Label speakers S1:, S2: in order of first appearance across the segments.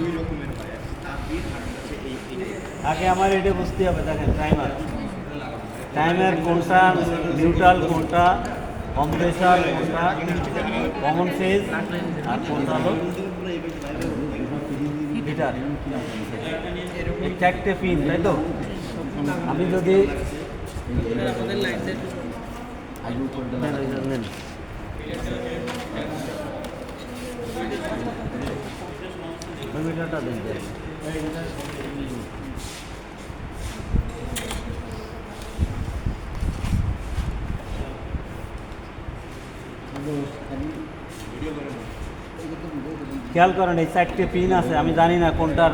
S1: দুই রকমের হয় তাকবীর আর হচ্ছে এই আগে আমার এটা বুঝতে হবে দেখেন টাইমার টাইমের কোনটা নিউট্রাল কোনটা কম্প্রেসার কোনটা কমন ফেজ আর কোনটা হলো হিটার এই চারটে পিন তাই তো? আমি যদি নেন খেয়াল করেন, এই চারটে পিন আছে, আমি জানি না কোনটার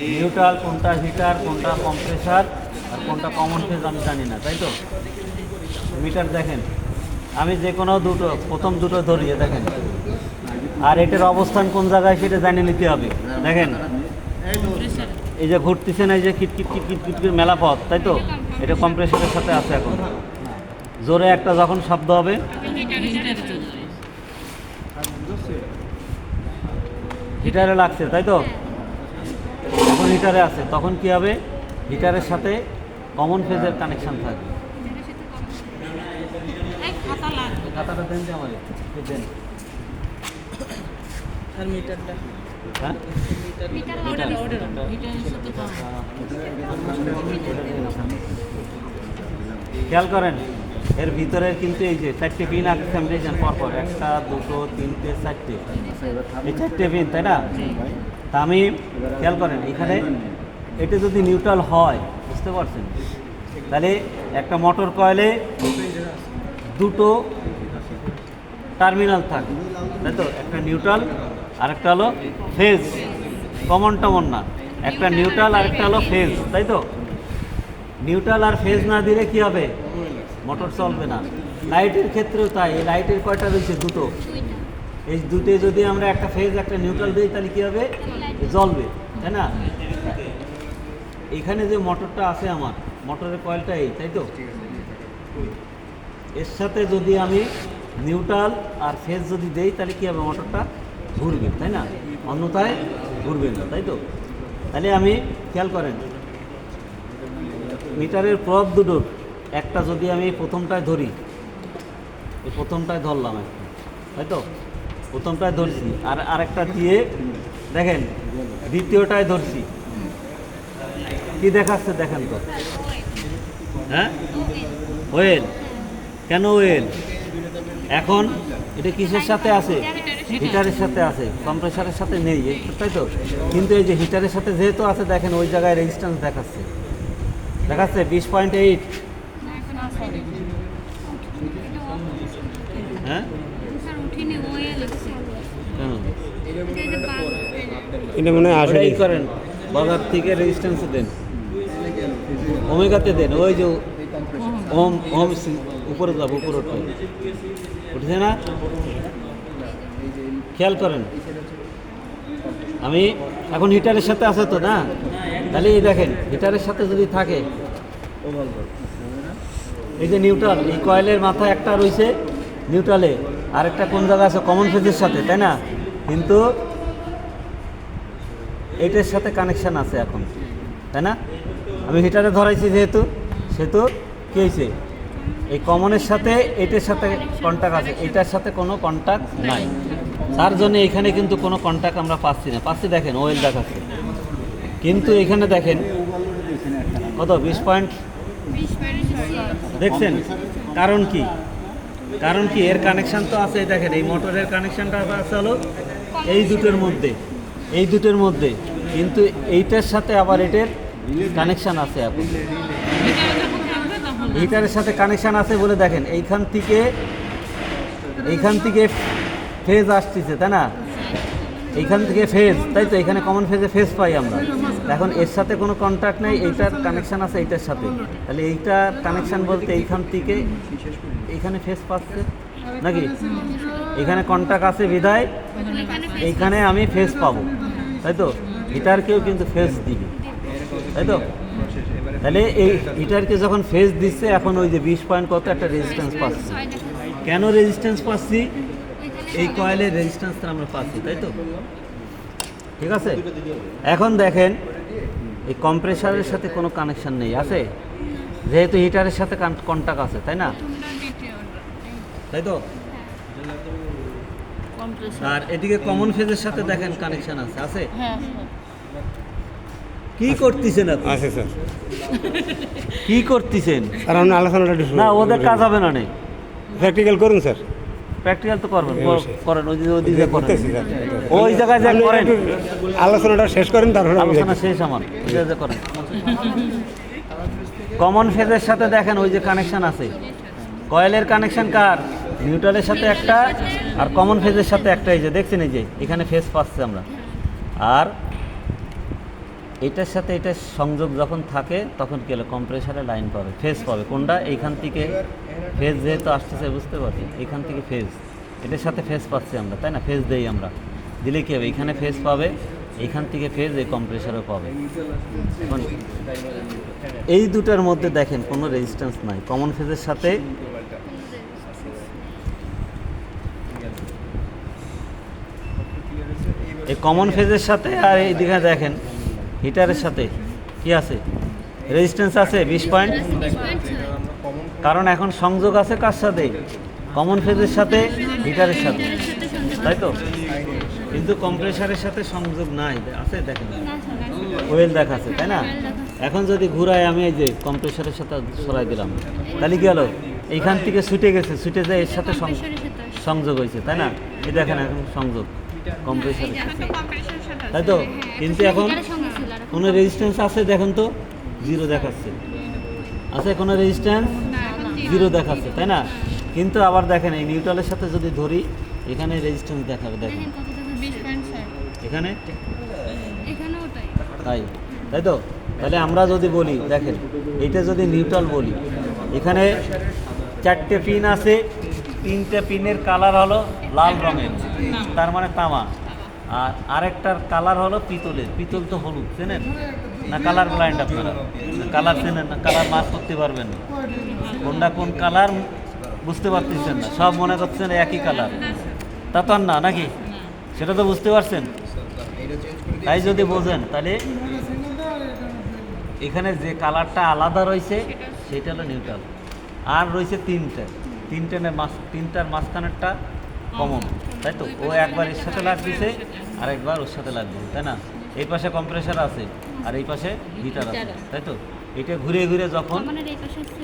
S1: নিউট্রাল কোনটা হিটার কোনটা কম্প্রেসার আর কোনটা কমন ফেজ আমি জানি না, তাই তো? মিটার দেখেন। আমি যে কোনো দুটো, প্রথম দুটো ধরিয়ে দেখেন। আর এটার অবস্থান কোন জায়গায় সেটা জানিয়ে নিতে হবে। দেখেন। এই যে ঘুরতেছে না এই যে kit kit kit kit kit কিট মেলা পথ তাই তো? এটা কম্প্রেসারের সাথে আছে এখন। জোরে একটা যখন শব্দ হবে। হিটারে লাগছে তাই তো? এখন হিটারে আছে। তখন কি হবে? হিটারের সাথে কমন ফেজের কানেকশন থাকবে। খাতাটা দেন যে দেন।
S2: আর মিটারটা।
S1: হ্যাঁ? খেয়াল করেন এর ভিতরের কিন্তু এই যে চারটে পিন আছে আমি দেখছেন পরপর একটা দুটো তিনটে চারটে। এই চারটে পিন তাই না? তা আমি খেয়াল করেন এখানে এটা যদি নিউট্রাল হয় বুঝতে পারছেন? তাহলে একটা মোটর কয়েলে দুটো টার্মিনাল থাকে তাই তো? একটা নিউট্রাল আর একটা হলো ফেজ কমন টমন না। একটা নিউট্রাল আর একটা হলো ফেজ তাই তো? নিউট্রাল আর ফেজ না দিলে কি হবে? মোটর চলবে না। লাইটের ক্ষেত্রেও তাই, এই লাইটের কয়টা রয়েছে? দুটো। এই দুটো যদি আমরা একটা ফেজ একটা নিউট্রাল দিই, তাহলে কী হবে? জ্বলবে, তাই না? এখানে যে মোটরটা আছে আমার মোটরের কয়েলটা এই, তাই তো? এর সাথে যদি আমি নিউট্রাল আর ফেজ যদি দেই, তাহলে কী হবে মোটরটা ঘুরবে, তাই না? অন্যথায় ঘুরবে না, তাই তো? তাহলে আমি খেয়াল করেন, মিটারের প্রব দুটোর একটা যদি আমি প্রথমটায় ধরি, এই প্রথমটায় ধরলাম একটা, তাই তো? প্রথমটায় ধরছি, আর আরেকটা দিয়ে দেখেন, দ্বিতীয়টায় ধরছি। কি দেখাচ্ছে দেখেন তো? হ্যাঁ? ওয়েল। কেন ওয়েল? এখন এটা কিসের সাথে আছে? হিটারের সাথে আছে কম্প্রেসারের সাথে নেই তাই তো? কিন্তু এই যে হিটারের সাথে যেহেতু আছে দেখেন ওই জায়গায় রেজিস্ট্যান্স দেখাচ্ছে। দেখাচ্ছে বিশ পয়েন্ট এইট হ্যাঁ?
S3: এটা মনে হয় আসে
S1: ওটাই করেন বাজার থেকে রেজিস্ট্যান্স দেন। ওমেগাতে দেন ওই যে ওম ওম উপরে যাব উপরে উঠবে। উঠছে না? খেয়াল করেন। আমি এখন হিটারের সাথে আছে তো না? তাহলে এই দেখেন, হিটারের সাথে যদি থাকে। এই যে নিউট্রাল, এই কয়েলের মাথায় একটা রয়েছে নিউট্রালে আর একটা কোন জায়গা আছে? কমন ফেজের সাথে, তাই না? কিন্তু এইটার সাথে কানেকশান আছে এখন, তাই না? আমি হিটারে ধরাইছি যেহেতু, সেহেতু কী হয়েছে? এই কমনের সাথে এটার সাথে কন্ট্যাক্ট আছে এটার সাথে কোনো কন্ট্যাক্ট নাই। তার জন্য এখানে কিন্তু কোনো কন্ট্যাক্ট আমরা পাচ্ছি না। পাচ্ছি দেখেন ওয়েল দেখাচ্ছে। কিন্তু এখানে দেখেন কত? বিশ পয়েন্ট দেখছেন? কারণ কি? কারণ কি? এর কানেকশান তো আছে দেখেন এই মোটরের কানেকশানটা আছে হলো এই দুটোর মধ্যে। এই দুটোর মধ্যে। কিন্তু এইটার সাথে আবার এটার কানেকশান আছে এখন। হিটারের সাথে কানেকশান আছে বলে দেখেন এইখান থেকে এইখান থেকে ফেজ আসতেছে, তাই না? এইখান থেকে ফেজ, তাই তো? এখানে কমন ফেজে ফেজ পাই আমরা। এখন এর সাথে কোনো কন্ট্যাক্ট নেই এইটার কানেকশান আছে এইটার সাথে। তাহলে এইটার কানেকশান বলতে এইখান থেকে এইখানে ফেজ পাচ্ছে, নাকি? এখানে কন্ট্যাক্ট আছে বিদায় এইখানে আমি ফেজ পাবো, তাই তো? হিটারকেও কিন্তু ফেজ দিবে, তাই তো? তাহলে এই হিটারকে যখন ফেজ দিচ্ছে, এখন ওই যে বিশ পয়েন্ট কত একটা রেজিস্ট্যান্স পাচ্ছি। কেন রেজিস্ট্যান্স পাচ্ছি? এই কয়েলের রেজিস্ট্যান্সটা আমরা পাচ্ছি তাই তো? ঠিক আছে? এখন দেখেন এই কম্প্রেসারের সাথে কোনো কানেকশন নেই আছে? যেহেতু হিটারের সাথে কন্টাক্ট আছে তাই না? তাই তো? আর এদিকে কমন ফেজের সাথে দেখেন কানেকশন আছে আছে?
S2: হ্যাঁ
S1: কি করতেছেন আপনি?
S3: আছে স্যার।
S1: কি করতেছেন?
S3: আর আমরা আলোচনাটা
S1: না ওদের কাজ হবে না নেই
S3: প্র্যাকটিক্যাল করুন স্যার।
S1: প্র্যাকটিক্যাল তো করবেন। করেন ওই ওই করেন। ওই জায়গায় যে করেন।
S3: আলোচনাটা শেষ করেন তারপরে
S1: আলোচনা শেষ আমার। ওই জায়গায় করেন। কমন ফেজের সাথে দেখেন ওই যে কানেকশন আছে। কয়েলের কানেকশন কার? নিউট্রালের সাথে একটা আর কমন ফেজের সাথে একটা এই যে দেখছেন এই যে এখানে ফেজ পাচ্ছে আমরা। আর এটার সাথে এটা সংযোগ যখন থাকে, তখন কি হলো? কম্প্রেসারে লাইন পাবে ফেজ পাবে। কোনটা? এইখান থেকে ফেজ যেহেতু আসতেছে, বুঝতে পারছি? এখান থেকে ফেজ এটার সাথে ফেজ পাচ্ছি আমরা, তাই না? ফেজ দেই আমরা। দিলে কী হবে? এখানে ফেজ পাবে, এইখান থেকে ফেজ এই কম্প্রেসারও পাবে। এখন এই দুটার মধ্যে দেখেন, কোনো রেজিস্ট্যান্স নাই। কমন ফেজের সাথে এই কমন ফেজের সাথে আর এই দিকে দেখেন হিটারের সাথে। কি আছে? রেজিস্ট্যান্স আছে, বিশ পয়েন্ট কারণ এখন সংযোগ আছে কার সাথে? কমন ফেজের সাথে, হিটারের সাথে। তাই তো? কিন্তু কম্প্রেসারের সাথে সংযোগ নাই। আছে, দেখেন। ওয়েল দেখাচ্ছে, তাই না? এখন যদি ঘুরাই আমি এই যে কম্প্রেসারের সাথে সরাই দিলাম, তাহলে কি হলো? এইখান থেকে ছুটে গেছে, ছুটে যায় এর সাথে সংযোগ হয়েছে, তাই না? এই দেখেন এখন সংযোগ কম্প্রেসারের সাথে। তাই তো? কিন্তু এখন কোনো রেজিস্ট্যান্স আছে দেখুন তো জিরো দেখাচ্ছে। আছে কোনো রেজিস্ট্যান্স জিরো দেখাচ্ছে তাই না? কিন্তু আবার দেখেন এই নিউট্রালের সাথে যদি ধরি এখানে রেজিস্ট্যান্স দেখাবে দেখেন। এখানে?
S2: তাই।
S1: তাই তাই তো? তাহলে আমরা যদি বলি দেখেন এইটা যদি নিউট্রাল বলি এখানে চারটে পিন আছে তিনটে পিনের কালার হলো লাল রঙের তার মানে তামা। আর আরেকটার কালার হলো পিতলের পিতল তো হলুদ চেনেন? না কালার ব্লাইন্ড আপনারা? কালার চেনেন না কালার মাস করতে পারবেন না। কোনটা কোন কালার বুঝতে পারতেছেন না। সব মনে করছেন একই কালার তা তো আর না নাকি? সেটা তো বুঝতে পারছেন? তাই যদি বোঝেন তাহলে এখানে যে কালারটা আলাদা রয়েছে সেটা হলো নিউট্রাল আর রয়েছে তিনটে। তিনটে মাছ তিনটার মাঝখানেরটা কমন তাই তো? ও একবার এর সাথে লাগতেছে আর একবার ওর সাথে লাগবে তাই না? এই পাশে কম্প্রেসার আছে আর এই পাশে হিটার আছে তাই তো? এটা ঘুরে ঘুরে যখন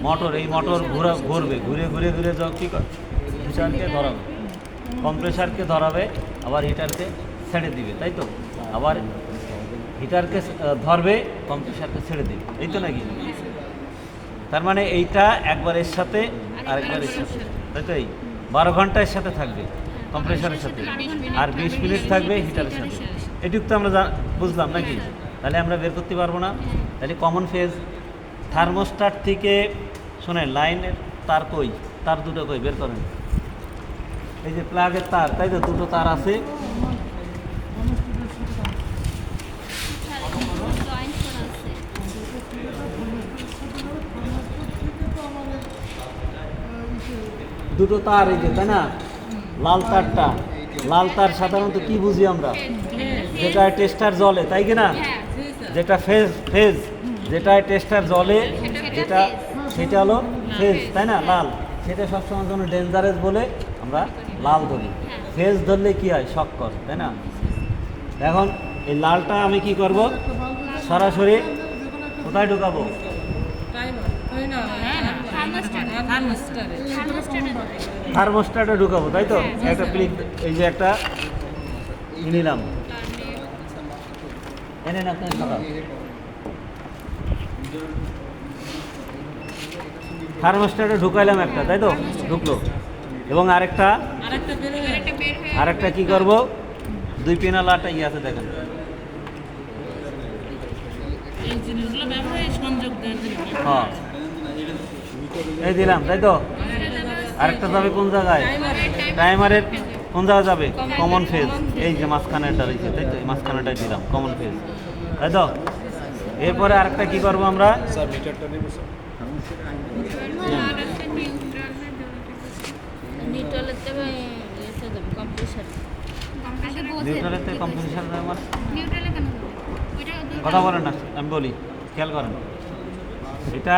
S1: মোটর এই মোটর ঘোরা ঘুরবে ঘুরে ঘুরে ঘুরে যখন কী করে হিটারকে ধরাবে। কম্প্রেসারকে ধরাবে আবার হিটারকে ছেড়ে দিবে তাই তো? আবার হিটারকে ধরবে কম্প্রেসারকে ছেড়ে দিবে এই তো নাকি? তার মানে এইটা একবার এর সাথে আরেকবার এর সাথে। তাই তো এই? বারো ঘণ্টা এর সাথে থাকবে। কম্প্রেসারের সাথে। আর বিশ মিনিট থাকবে হিটারের সাথে। এটুক তো আমরা বুঝলাম নাকি? তাহলে আমরা বের করতে পারব না। তাহলে কমন ফেজ থার্মোস্টার থেকে, শোনেন লাইনের তার কই? তার দুটো কই? বের করেন। এই যে প্লাগের তার, তাই তো? দুটো তার আছে। দুটো তার এই যে, তাই না? লাল তারটা। লাল তার সাধারণত কি বুঝি আমরা? যেটা টেস্টার জলে, তাই কি না? যেটা ফেজ ফেজ। যেটা টেস্টার জলে, যেটা সেটা হলো ফেজ, তাই না? লাল। সেটা সবসময় জন্য ডেঞ্জারাস বলে আমরা লাল ধরি। ফেজ ধরলে কি হয়? শক কর তাই না? এখন এই লালটা আমি কি করব? সরাসরি কোথায় ঢুকাবো? থার্মোস্টারে ঢুকাবো তাই তো? একটা ক্লিক এই যে একটা নিলাম। এনে থার্মোস্টারে ঢুকাইলাম একটা তাই তো? ঢুকলো। এবং আরেকটা আরেকটা কি করব? দুই পিনালাটা ইয়ে আছে দেখেন। হ্যাঁ। এই দিলাম তাই তো? আরেকটা যাবে কোন জায়গায়? টাইমারের কোন জায়গায় যাবে? কমন ফেজ এই যে মাঝখানেটা রয়েছে তাই তো? এই মাঝখানেটাই দিলাম কমন ফেজ তাই তো? এরপরে আরেকটা কি করব আমরা? মানে?
S2: নিউট্রালে কেন ওইটা
S1: কথা বলেন না আমি বলি খেয়াল করেন। এটা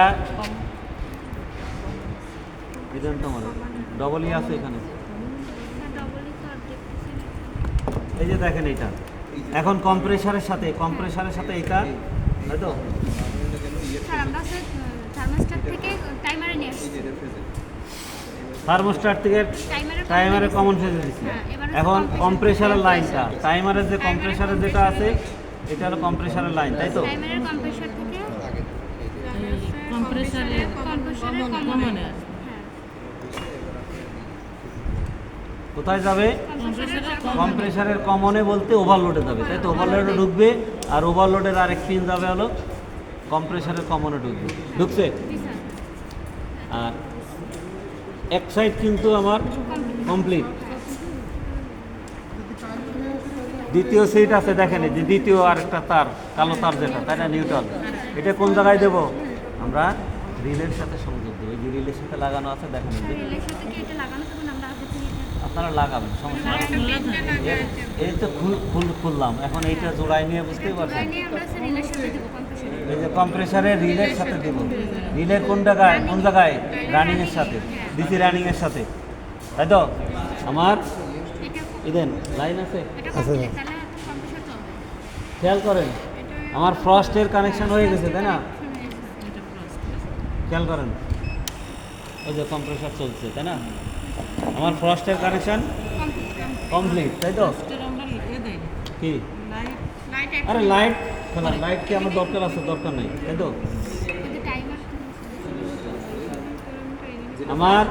S1: এই দেন তোমার ডবল ই আছে এখানে। এই যে দেখেন এইটা। এখন কম্প্রেসারের সাথে কম্প্রেসারের সাথে এটা তাই তো?
S4: স্যার আমরা স্যার থার্মোস্ট্যাট থেকে টাইমারে
S1: থার্মোস্টার থেকে
S4: টাইমারে
S1: টাইমারে কমন ফেজে দিচ্ছি। এখন কম্প্রেসারের লাইনটা টাইমারের যে কম্প্রেসারের যেটা আছে এটা হলো কম্প্রেসারের লাইন তাই তো?
S4: টাইমারের কম্প্রেসার থেকে
S2: কম্প্রেসারে
S4: কম্প্রেসারে
S2: কমনে আছে
S4: হ্যাঁ
S1: কোথায় যাবে? কম্প্রেসারের কমনে বলতে ওভারলোডে যাবে। তাই তো? ওভারলোডে ঢুকবে আর ওভারলোডের আরেক পিন যাবে হলো কম্প্রেসারের কমনে ঢুকবে। ঢুকছে? আর এক সাইড কিন্তু আমার কমপ্লিট দ্বিতীয় সিট আছে, দেখেন যে দ্বিতীয় আর একটা তার, কালো তার যেটা, তাই না? নিউট্রাল এটা কোন জায়গায় দেব? আমরা রিলের সাথে সংযোগ দেবো এই যে রিলের সাথে লাগানো আছে দেখেন
S4: রিলের সাথে কি এটা লাগানো আমরা আগে থেকে
S1: আপনারা লাগাবেন সমস্যা এই তো খুল- খুল- খুললাম এখন এইটা জোড়াই নিয়ে বুঝতেই পারছেন।
S4: জোড়ায় নিয়ে রিলের সাথে দেবো কম্প্রেসারে
S1: এই যে কম্প্রেসারের রিলের সাথে দেব। রিলের কোন জায়গায়? কোন জায়গায়? রানিংয়ের সাথে ডিসি রানিংয়ের সাথে। তাই তো? আমার ইদেন লাইন আছে?
S4: কম্প্রেসার
S1: খেয়াল করেন আমার ফ্রস্টের কানেকশন হয়ে গেছে তাই না? খেয়াল করেন। ওই যে কম্প্রেসার চলছে, তাই না? আমার ফ্রস্টের কানেকশন কমপ্লিট তাই তো? কি? আরে লাইট খেলা লাইট কি আমার দরকার আছে? দরকার নেই, তাই তো? আমার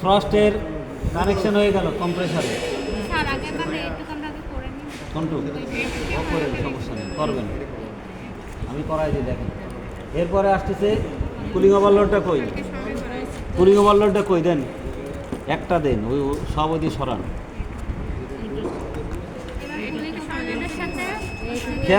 S1: ফ্রস্টের কানেকশন হয়ে গেল কম্প্রেসারে করবেন। আমি করাই দিই, দেখেন। এরপরে আসতেছে কুলিং ওভারলোডটা কই কুলিং ওভারলোডটা কই দেন? একটা দেন ওই সব ওই সরান।